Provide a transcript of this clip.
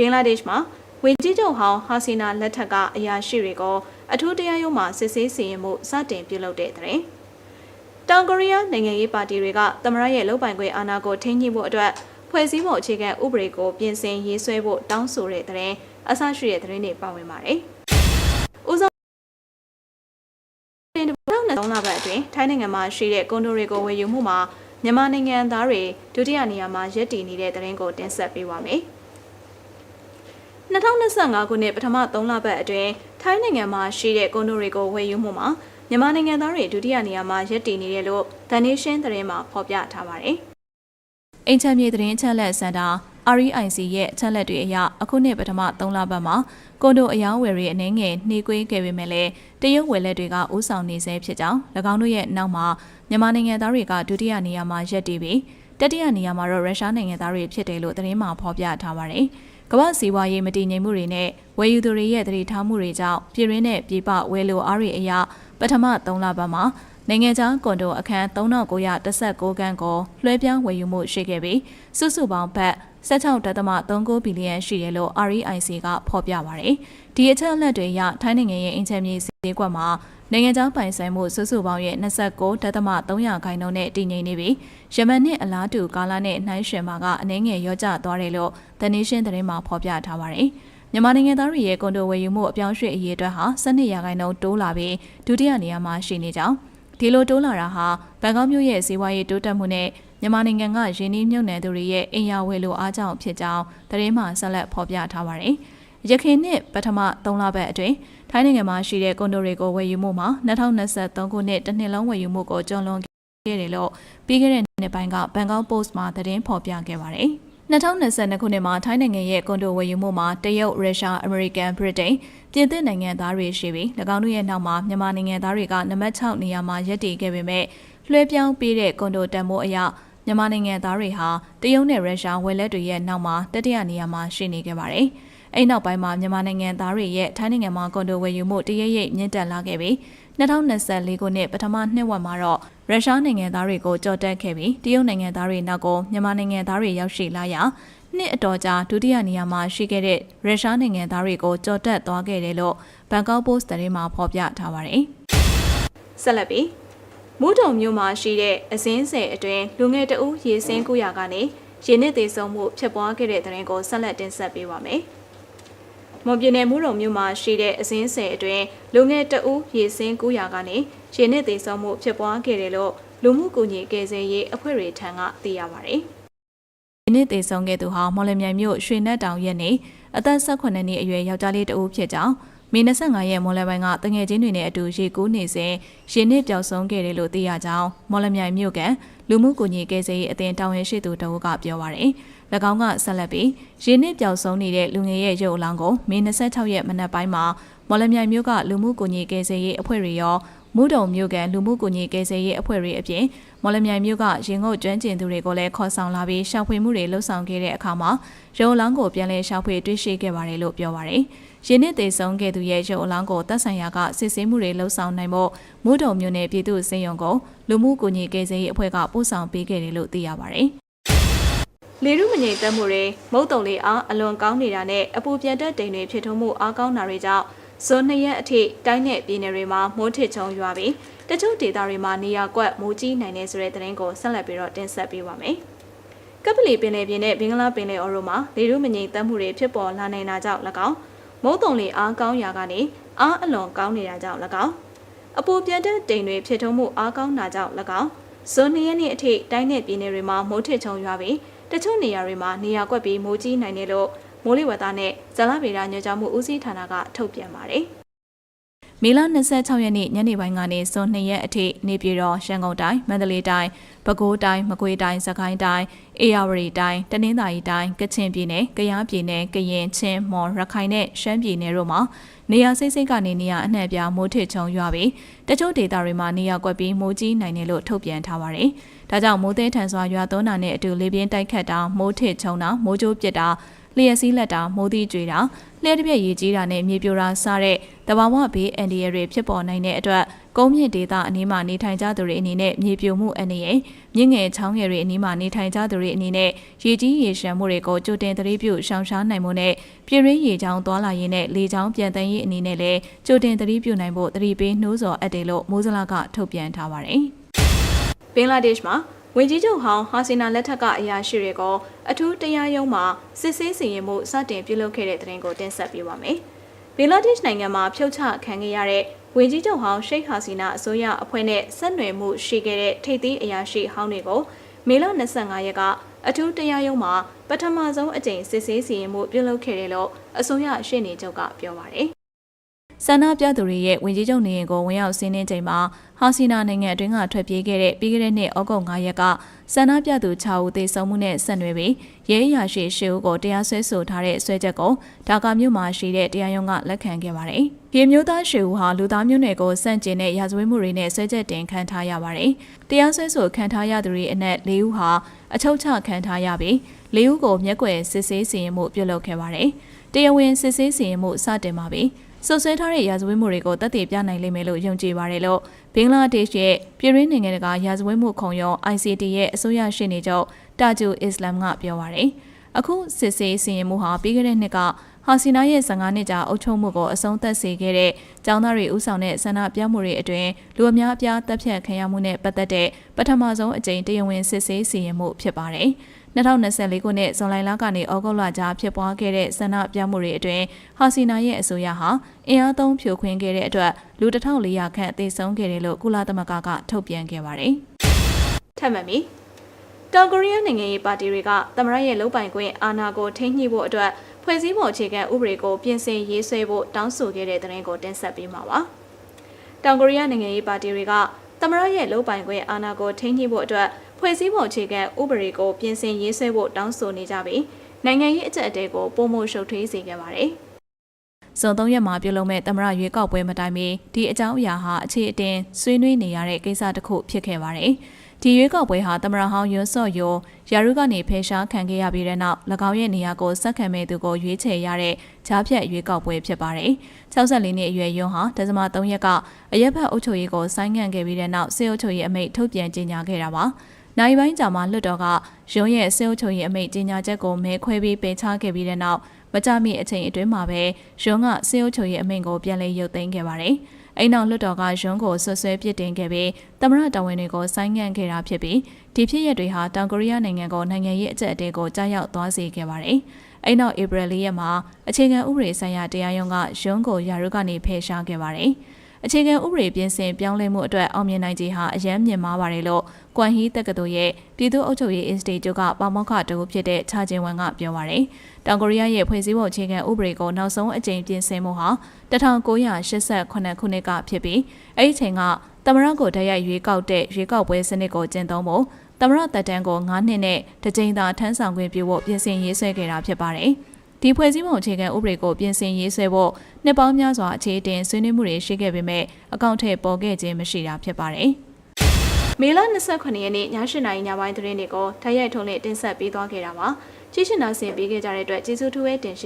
ဘင်္ဂလားဒေ့ရှ်မှာဝင်ကြီးချုပ်ဟောင်းဟာစီနာလက်ထက်ကအရာရှိတွေကိုအထူးတရားရုံးမှစစ်ဆေးစီရင်မှုစတင်ပြုလုပ်တဲ့တဲ့တောင်ကိုရီးယားနိုင်ငံရေးပါတီတွေကသမရရဲ့လုံပိုင်ခွင့်အာဏာကိုထိန်းညှိဖို့အတွက်ဖွဲ့စည်းပုံအခြေခံဥပဒေကိုပြင်ဆင်ရေးဆွဲဖို့တောင်းဆိုတဲ့တဲ့အဆရှိတဲ့သတင်းတွေပါဝင်ပါတယ်။ဦးဆုံးတင်2023လပတ်အတွင်းထိုင်းနိုင်ငံမှာရှိတဲ့ကွန်ဒိုတွေကိုဝယ်ယူမှုမှာမြန်မာနိုင်ငံသားတွေဒုတိယနေရာမှာရပ်တည်နေတဲ့သတင်းကိုတင်ဆက်ပေးပါမယ်။ 2025ခုနှစ်ပထမ3လပတ်အတွင်းထိုင်းနိုင်ငံမှာရှိတဲ့ကွန်ဒိုတွေကိုဝယ်ယူမှုမှာမြန်မာနိုင်ငံသားတွေဒုတိယနေရာမှာရပ်တည်နေတယ်လို့ The Nation သတင်းမှာဖော်ပြထားပါတယ်။အင်ချမ်းမြေသတင်းချက်လက်စင်တာ REIC ရဲ့အချက်လက်တွေအရအခုနှစ်ပထမ3လပတ်မှာကွန်ဒိုအယောင်းဝယ်ရေးအနေငယ်နှေးကွေးခဲ့ပေမဲ့လည်းတရုတ်ဝယ်လက်တွေကဥဆောင်နေဆဲဖြစ်ကြောင်း၎င်းတို့ရဲ့နောက်မှာမြန်မာနိုင်ငံသားတွေကဒုတိယနေရာမှာရပ်တည်ပြီးတတိယနေရာမှာတော့ရုရှားနိုင်ငံသားတွေဖြစ်တယ်လို့သတင်းမှာဖော်ပြထားပါတယ်။ ကမ္ဘာစီးပွားရေးမတည်ငြိမ်မှုတွေနဲ့ဝယ်ယူသူတွေရဲ့တတိထားမှုတွေကြောင့်ပြည်ရင်းနဲ့ပြည်ပဝယ်လိုအားတွေအရပထမ3လပတ်မှာနိုင်ငံခြားကွန်ဒိုအခန်း3916ခန်းကိုလွှဲပြောင်းဝယ်ယူမှုရှိခဲ့ပြီးစုစုပေါင်းဘတ် 16.39ဘီလီယံရှိတယ်လို့ REIC ကဖော်ပြပါတယ်။ဒီအချက်အလက်တွေအရထိုင်းနိုင်ငံရဲ့အင်ချမ်းမြေစည်းကွက်မှာနိုင်ငံခြားပိုင်ဆိုင်မှုစုစုပေါင်းရဲ့29.300ခိုင်နှုန်းနဲ့တည်ငြိမ်နေပြီးယမန်နှစ်အလားတူကာလနဲ့နှိုင်းယှဉ်မှာကအနည်းငယ်ရောကျသွားတယ်လို့ The Nation သတင်းမှာဖော်ပြထားပါတယ်။မြန်မာနိုင်ငံသားတွေရဲ့ကွန်ဒိုဝယ်ယူမှုအပြောင်းရွှေ့အရေးအတွက်ဟာ12ရာခိုင်နှုန်းတိုးလာပြီးဒုတိယနေရာမှာရှိနေကြောင်းဒီလိုတိုးလာတာဟာဘန်ကောက်မြို့ရဲ့ဈေးဝါးရေးတိုးတက်မှုနဲ့ မြန်မာနိုင်ငံကရင်းနှီးမြှုပ်နှံသူတွေရဲ့အင်ယာဝယ်လိုအားကြောင့်ဖြစ်ကြောင်းသတင်းမှဆက်လက်ဖော်ပြထားပါတယ်။ရခိုင်နှစ်ပထမ3လပတ်အတွင်းထိုင်းနိုင်ငံမှာရှိတဲ့ကွန်ဒိုတွေကိုဝယ်ယူမှုမှာ2023ခုနှစ်တစ်နှစ်လုံးဝယ်ယူမှုကိုကျော်လွန်ခဲ့တယ်လို့ပြီးခဲ့တဲ့နှစ်ပိုင်းကဘန်ကောက်ပို့စ်မှာသတင်းဖော်ပြခဲ့ပါတယ်။2022ခုနှစ်မှာထိုင်းနိုင်ငံရဲ့ကွန်ဒိုဝယ်ယူမှုမှာတရုတ်၊ရုရှား၊အမေရိကန်၊ဗြိတိန်ပြင်သစ်နိုင်ငံသားတွေရှိပြီး၎င်းတို့ရဲ့နောက်မှာမြန်မာနိုင်ငံသားတွေကနံပါတ်6နေရာမှာရပ်တည်ခဲ့ပေမဲ့လွှဲပြောင်းပေးတဲ့ကွန်ဒိုတန်မိုးအရ မြန်မာနိုင်ငံသားတွေဟာတရုတ်နဲ့ရုရှားဝယ်လက်တွေရဲ့နောက်မှာတတိယနေရာမှာရှိနေခဲ့ပါတယ်။အဲ့နောက်ပိုင်းမှာမြန်မာနိုင်ငံသားတွေရဲ့ထိုင်းနိုင်ငံမှာကွန်ဒိုဝယ်ယူမှုတရရိပ်မြင့်တက်လာခဲ့ပြီး2024ခုနှစ်ပထမနှစ်ဝက်မှာတော့ရုရှားနိုင်ငံသားတွေကိုကြော်တက်ခဲ့ပြီးတရုတ်နိုင်ငံသားတွေနောက်ကိုမြန်မာနိုင်ငံသားတွေရောက်ရှိလာရာနှစ်အတော်ကြာဒုတိယနေရာမှာရှိခဲ့တဲ့ရုရှားနိုင်ငံသားတွေကိုကြော်တက်သွားခဲ့တယ်လို့ဘန်ကောက်ပို့စ်သတင်းမှာဖော်ပြထားပါတယ်။ဆက်လက်ပြီး မူးတုံမြို့မှာရှိတဲ့အစင်းဆယ်အတွင်းလူငယ်တအူးရေစင်း900ကနေရေနစ်သေးဆုံးမှုဖြစ်ပွားခဲ့တဲ့တဲ့ရင်ကိုဆက်လက်တင်ဆက်ပေးပါမယ်။မွန်ပြည်နယ်မူရုံမြို့မှာရှိတဲ့အစင်းဆယ်အတွင်းလူငယ်တအူးရေစင်း900ကနေရေနစ်သေးဆုံးမှုဖြစ်ပွားခဲ့တယ်လို့လူမှုကူညီကယ်ဆယ်ရေးအဖွဲ့တွေထံကသိရပါတယ်။ဒီနေ့သေဆုံးခဲ့သူဟာမော်လမြိုင်မြို့ရွှေနက်တောင်ရဲ့နေအသက်18နှစ်အရွယ်ယောက်ျားလေးတအူးဖြစ်ကြောင်း မေ25ရက်မော်လပိုင်းကတငယ်ချင်းတွေနဲ့အတူရေကူးနေစဉ်ရေနစ်ပျောက်ဆုံးခဲ့တယ်လို့သိရကြောင်းမော်လမြိုင်မြို့ကလူမှုကူညီကယ်ဆယ်ရေးအသင်းတာဝန်ရှိသူတအုပ်ကပြောပါရယ်၎င်းကဆက်လက်ပြီးရေနစ်ပျောက်ဆုံးနေတဲ့လူငယ်ရဲ့ရုပ်အလောင်းကိုမေ26ရက်မနက်ပိုင်းမှာမော်လမြိုင်မြို့ကလူမှုကူညီကယ်ဆယ်ရေးအဖွဲ့တွေရော မူတုံမြို့ကန်လူမှုကူညီကယ်ဆယ်ရေးအဖွဲ့တွေအပြင်မော်လမြိုင်မြို့ကရင်ငုတ်ကျွမ်းကျင်သူတွေကိုလည်းခေါ်ဆောင်လာပြီးရှောက်ဖွေမှုတွေလှုပ်ဆောင်ခဲ့တဲ့အခါမှာရုံလောင်းကိုပြန်လည်ရှောက်ဖွေတွေ့ရှိခဲ့ပါတယ်လို့ပြောပါရယ်။ရင်းနှစ်သေးဆုံးခဲ့သူရဲ့ရုံအလောင်းကိုတပ်ဆိုင်ရာကစစ်ဆေးမှုတွေလှုပ်ဆောင်နိုင်ဖို့မူတုံမြို့နယ်ပြည်သူ့စင်ရုံကိုလူမှုကူညီကယ်ဆယ်ရေးအဖွဲ့ကပို့ဆောင်ပေးခဲ့တယ်လို့သိရပါရယ်။လေရုမငိမ်သက်မှုတွေမုတ်တုံလေးအားအလွန်ကောင်းနေတာနဲ့အပူပြတ်တဲ့တိမ်တွေဖြစ်ထုံးမှုအားကောင်းတာတွေကြောင့် ဇွန်၂ရက်အထိတိုင်းနယ်ပြည်နယ်တွေမှာမိုးထစ်ချုံရွာပြီးတချို့ဒေသတွေမှာနေရာကွက်မိုးကြီးနိုင်တဲ့ဆိုတဲ့သတင်းကိုဆက်လက်ပြီးတော့တင်ဆက်ပေးပါမယ်။ကပလီပင်လယ်ပြင်နဲ့ဘင်္ဂလားပင်လယ်အော်တို့မှာလေရုမငိမ်သက်မှုတွေဖြစ်ပေါ်လာနိုင်တာကြောင့်၎င်းမုတ်တုံလေးအားကောင်းရာကနေအားအလွန်ကောင်းနေတာကြောင့်၎င်းအပူပြတ်တဲ့တိမ်တွေဖြစ်ထုံးမှုအားကောင်းတာကြောင့်၎င်းဇွန်၂ရက်နေ့အထိတိုင်းနယ်ပြည်နယ်တွေမှာမိုးထစ်ချုံရွာပြီးတချို့နေရာတွေမှာနေရာကွက်ပြီးမိုးကြီးနိုင်တယ်လို့ မိုးလေဝသနဲ့ဇလဗေဒညွှန်ကြားမှုဦးစီးဌာနကထုတ်ပြန်ပါတယ်။မေလ26ရက်နေ့ညနေပိုင်းကနေဇွန်2ရက်အထိနေပြည်တော်ရန်ကုန်တိုင်းမန္တလေးတိုင်းပဲခူးတိုင်းမကွေးတိုင်းစကိုင်းတိုင်းအေရဝတီတိုင်းတနင်္သာရီတိုင်းကချင်ပြည်နယ်ကယားပြည်နယ်ကရင်ချင်းမွန်ရခိုင်နဲ့ရှမ်းပြည်နယ်တို့မှာနေရာစိတ်စိတ်ကနေနေရာအနှံ့ပြားမိုးထစ်ချုံရွာပြီးတချို့ဒေသတွေမှာနေရာကွက်ပြီးမိုးကြီးနိုင်တယ်လို့ထုတ်ပြန်ထားပါတယ်။ဒါကြောင့်မိုးသေးထန်စွာရွာသွန်းတာနဲ့အတူလေပြင်းတိုက်ခတ်တာမိုးထစ်ချုံတာမိုးကြိုးပစ်တာ လျှက်စီးလက်တာမိုးသီးကြွေတာလျှက်တစ်ပြက်ရေကြီးတာနဲ့မြေပြိုတာစတဲ့တဘာဝဘေးအန္တရာယ်တွေဖြစ်ပေါ်နိုင်တဲ့အတွက်ကုန်းမြင့်ဒေသအနီးမှာနေထိုင်ကြသူတွေအနေနဲ့မြေပြိုမှုအန္တရာယ်မြင့်ငယ်ချောင်းငယ်တွေအနီးမှာနေထိုင်ကြသူတွေအနေနဲ့ရေကြီးရေရှမ်းမှုတွေကိုကြိုတင်သတိပြုရှောင်ရှားနိုင်မှုနဲ့ပြည်ရင်းရေချောင်းသွားလာရေးနဲ့လေချောင်းပြန်တန်းရေးအနေနဲ့လည်းကြိုတင်သတိပြုနိုင်ဖို့သတိပေးနှိုးဆော်အပ်တယ်လို့မိုးစလာကထုတ်ပြန်ထားပါတယ်။ဘင်္ဂလားဒေ့ရှ်မှာ ဝင်ကြီးချုပ်ဟောင်းဟာစီနာလက်ထက်ကအရာရှိတွေကိုအထူးတရားရုံးမှာစစ်ဆေးစီရင်မှုစတင်ပြုလုပ်ခဲ့တဲ့တဲ့ရင်ကိုတင်ဆက်ပေးပါမယ်။ဘင်္ဂလားဒေ့ရှ်နိုင်ငံမှာဖြုတ်ချခံခဲ့ရတဲ့ဝင်ကြီးချုပ်ဟောင်းရှိတ်ဟာစီနာအစိုးရအဖွဲ့နဲ့ဆက်နွယ်မှုရှိခဲ့တဲ့ထိပ်သီးအရာရှိဟောင်းတွေကိုမေလ25ရက်ကအထူးတရားရုံးမှာပထမဆုံးအကြိမ်စစ်ဆေးစီရင်မှုပြုလုပ်ခဲ့တယ်လို့အစိုးရရှေ့နေချုပ်ကပြောပါတယ်။ ဆန္ဒပြသူတွေရဲ့ဝင်ကြီးချုပ်နေအိမ်ကိုဝင်ရောက်ဆင်းနှင်းချိန်မှာဟာစီနာနိုင်ငံအတွင်းကထွက်ပြေးခဲ့တဲ့ပြီးခဲ့တဲ့နှစ်ဩဂုတ်9ရက်ကဆန္ဒပြသူ6ဦးသေဆုံးမှုနဲ့ဆက်နွယ်ပြီးရဲအရာရှိ10ဦးကိုတရားစွဲဆိုထားတဲ့ဆွဲချက်ကိုဒါကာမြို့မှာရှိတဲ့တရားရုံးကလက်ခံခဲ့ပါတယ်။ပြည်မျိုးသား10ဦးဟာလူသားမျိုးနွယ်ကိုစန့်ကျင်တဲ့ရာဇဝတ်မှုတွေနဲ့ဆွဲချက်တင်ခံထားရပါတယ်။တရားစွဲဆိုခံထားရသူတွေအနက်၄ဦးဟာအချုပ်ချခံထားရပြီး၄ဦးကိုမျက်ကွယ်စစ်ဆေးစီရင်မှုပြုလုပ်ခဲ့ပါတယ်။တရားဝင်စစ်ဆေးစီရင်မှုစတင်ပါပြီ။ ဆွဆွဲထားတဲ့ရာဇဝတ်မှုတွေကိုတတ်သိပြနိုင်လိမ့်မယ်လို့ယုံကြည်ပါတယ်လို့ဘင်္ဂလားဒေ့ရှ်ရဲ့ပြည်ရင်းနိုင်ငံတကာရာဇဝတ်မှုခုံရုံး ICT ရဲ့အစိုးရရှေ့နေချုပ်တာဂျူအစ္စလမ်ကပြောပါရယ်အခုစစ်ဆေးစီရင်မှုဟာပြီးခဲ့တဲ့နှစ်ကဟာစီနာရဲ့15နှစ်ကြာအုပ်ချုပ်မှုကိုအဆုံးသတ်စေခဲ့တဲ့ကျောင်းသားတွေဥဆောင်တဲ့ဆန္ဒပြမှုတွေအတွင်းလူအများအပြားတပ်ဖြတ်ခံရမှုနဲ့ပတ်သက်တဲ့ပထမဆုံးအကြိမ်တရားဝင်စစ်ဆေးစီရင်မှုဖြစ်ပါတယ်။ 2024ခုနှစ်ဇွန်လလကနေဩဂုတ်လကြားဖြစ်ပွားခဲ့တဲ့ဆန္ဒပြမှုတွေအတွင်းဟာစီနာရဲ့အဆိုအရဟာအင်အားသုံးဖြိုခွင်းခဲ့တဲ့အတွက်လူ1400ခန့်သေဆုံးခဲ့တယ်လို့ကုလသမဂ္ဂကထုတ်ပြန်ခဲ့ပါတယ်။ထပ်မံပြီးတောင်ကိုရီးယားနိုင်ငံရေးပါတီတွေကသမရရဲ့လုံပိုင်ခွင့်အာဏာကိုထိန်းညှိဖို့အတွက်ဖွဲ့စည်းပုံအခြေခံဥပဒေကိုပြင်ဆင်ရေးဆွဲဖို့တောင်းဆိုခဲ့တဲ့သတင်းကိုတင်ဆက်ပေးမှာပါ။တောင်ကိုရီးယားနိုင်ငံရေးပါတီတွေကသမရရဲ့လုံပိုင်ခွင့်အာဏာကိုထိန်းညှိဖို့အတွက် ဖွဲ့စည်းပုံအခြေခံဥပဒေကိုပြင်ဆင်ရေးဆွဲဖို့တောင်းဆိုနေကြပြီးနိုင်ငံရေးအကြက်အတဲကိုပုံမှုရှုပ်ထွေးစေခဲ့ပါတယ်။ဇွန်၃ရက်မှာပြုလုပ်မဲ့သမရရွေးကောက်ပွဲမတိုင်မီဒီအကြောင်းအရာဟာအခြေအတင်ဆွေးနွေးနေရတဲ့ကိစ္စတစ်ခုဖြစ်ခဲ့ပါတယ်။ဒီရွေးကောက်ပွဲဟာသမရဟောင်းရွန်းစော့ယိုယာရုကနေဖယ်ရှားခံခဲ့ရပြီးတဲ့နောက်၎င်းရဲ့နေရာကိုဆက်ခံမဲ့သူကိုရွေးချယ်ရတဲ့ဂျားဖြတ်ရွေးကောက်ပွဲဖြစ်ပါတယ်။64နှစ်အရွယ်ယွန်းဟာဒဇမ3ရက်ကအရက်ဖက်အုပ်ချုပ်ရေးကိုဆိုင်းငံ့ခဲ့ပြီးတဲ့နောက်စေအုပ်ချုပ်ရေးအမိန့်ထုတ်ပြန်ကြေညာခဲ့တာပါ။ နိုင်ပိုင်းကြာမှလွတ်တော်ကရုံးရဲ့စေအုပ်ချုပ်ရေးအမိန့်ကြေညာချက်ကိုမဲခွဲပြီးပယ်ချခဲ့ပြီးတဲ့နောက်မကြမီအချိန်အတွင်းမှာပဲရုံးကစေအုပ်ချုပ်ရေးအမိန့်ကိုပြန်လည်ရုပ်သိမ်းခဲ့ပါတယ်။အိမ်နောက်လွတ်တော်ကရုံးကိုဆွဆွဲပစ်တင်ခဲ့ပြီးသမရတာဝန်တွေကိုဆိုင်းငံ့ခဲ့တာဖြစ်ပြီးဒီဖြစ်ရပ်တွေဟာတောင်ကိုရီးယားနိုင်ငံကိုနိုင်ငံရေးအကြက်အတဲကိုကြားရောက်သွားစေခဲ့ပါတယ်။အိမ်နောက်ဧပြီလရက်မှာအခြေခံဥပဒေဆိုင်ရာတရားရုံးကရုံးကိုယာရုကနေဖယ်ရှားခဲ့ပါတယ်။ အခြေခံဥပဒေပြင်ဆင်ပြောင်းလဲမှုအတွက်အောင်မြင်နိုင်ခြင်းဟာအယမ်းမြင့်မားပါတယ်လို့ကွန်ဟီတက္ကသိုလ်ရဲ့ပြည်သူ့အုပ်ချုပ်ရေး Institute ကပါမောက္ခတဦးဖြစ်တဲ့ချာချင်းဝမ်ကပြောပါရယ်တောင်ကိုရီးယားရဲ့ဖွဲ့စည်းပုံအခြေခံဥပဒေကိုနောက်ဆုံးအကြိမ်ပြင်ဆင်မှုဟာ1988ခုနှစ်ကဖြစ်ပြီးအဲ့ဒီချိန်ကသမရကိုတရိုက်ရွေးကောက်တဲ့ရွေးကောက်ပွဲစနစ်ကိုကျင့်သုံးဖို့သမရတက်တန်းကို9နှစ်နဲ့တကြိမ်သာထမ်းဆောင်ခွင့်ပြုဖို့ပြင်ဆင်ရေးဆွဲခဲ့တာဖြစ်ပါတယ်။ ဒီဖွဲ့စည်းပုံအခြေခံဥပဒေကိုပြင်ဆင်ရေးဆွဲဖို့နှစ်ပေါင်းများစွာအခြေတင်ဆွေးနွေးမှုတွေရှိခဲ့ပေမဲ့အကောင့်ထဲပေါ်ခဲ့ခြင်းမရှိတာဖြစ်ပါတယ်။မေလ29ရက်နေ့ည8:00နာရီညပိုင်းသတင်းတွေကိုထိုက်ရိုက်ထုံးနဲ့တင်ဆက်ပေးသွားခဲ့တာပါ။ကြည့်ရှင်နာဆင်ပေးခဲ့ကြတဲ့အတွက်ကျေးဇူးထူးပဲတင်ရှိ